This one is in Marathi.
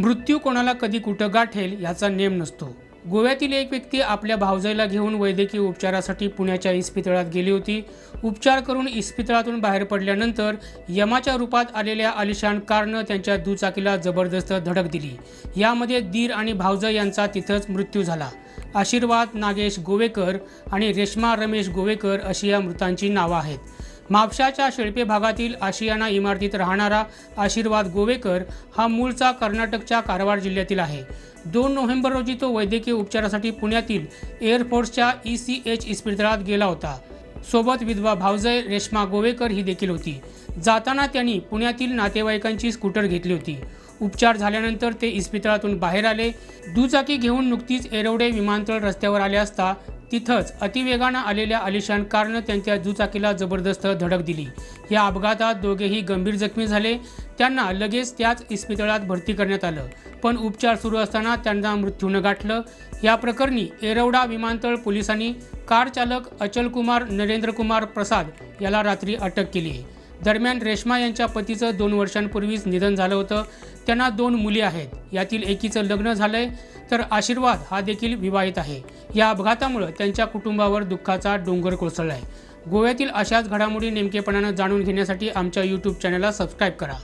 मृत्यू कोणाला कधी कुठं गाठेल याचा नेम नसतो. गोव्यातील एक व्यक्ती आपल्या भावजाईला घेऊन वैद्यकीय उपचारासाठी पुण्याच्या इस्पितळात गेली होती. उपचार करून इस्पितळातून बाहेर पडल्यानंतर यमाच्या रूपात आलेल्या आलिशान कारनं त्यांच्या दुचाकीला जबरदस्त धडक दिली. यामध्ये दीर आणि भावजाई यांचा तिथंच मृत्यू झाला. आशीर्वाद नागेश गोवेकर आणि रेश्मा रमेश गोवेकर अशी या मृतांची नावं आहेत. म्हापशाच्या शेळपे भागातील आशियाना इमारतीत राहणारा आशीर्वाद गोवेकर हा मूळचा कर्नाटकच्या कारवार जिल्ह्यातील आहे. दोन नोव्हेंबर रोजी तो वैद्यकीय उपचारासाठी पुण्यातील एअरफोर्सच्या ई सी एच इस्पितळात गेला होता. सोबत विधवा भावजय रेश्मा गोवेकर ही देखील होती. जाताना त्यांनी पुण्यातील नातेवाईकांची स्कूटर घेतली होती. उपचार झाल्यानंतर ते इस्पितळातून बाहेर आले. दुचाकी घेऊन नुकतीच एरवडे विमानतळ रस्त्यावर आले असता तिथंच अतिवेगानं आलेल्या आलिशान कारनं त्यांच्या दुचाकीला जबरदस्त धडक दिली. या अपघातात दोघेही गंभीर जखमी झाले. त्यांना लगेच त्याच इस्पितळात भरती करण्यात आलं. पण उपचार सुरू असताना त्यांना मृत्यूनं गाठलं. या प्रकरणी एरवडा विमानतळ पोलिसांनी कार चालक अचलकुमार नरेंद्रकुमार प्रसाद याला रात्री अटक केली. आहे दरम्यान रेश्मा यांच्या पतीचं दोन वर्षांपूर्वीच निधन झालं होतं. त्यांना दोन मुली आहेत. यातील एकीचं लग्न झालंय. तर आशीर्वाद हा देखील विवाहित आहे. या अपघातामुळं त्यांच्या कुटुंबावर दुःखाचा डोंगर कोसळला आहे गोव्यातील अशाच घडामोडी नेमकेपणानं जाणून घेण्यासाठी आमच्या यूट्यूब चॅनलला सबस्क्राईब करा.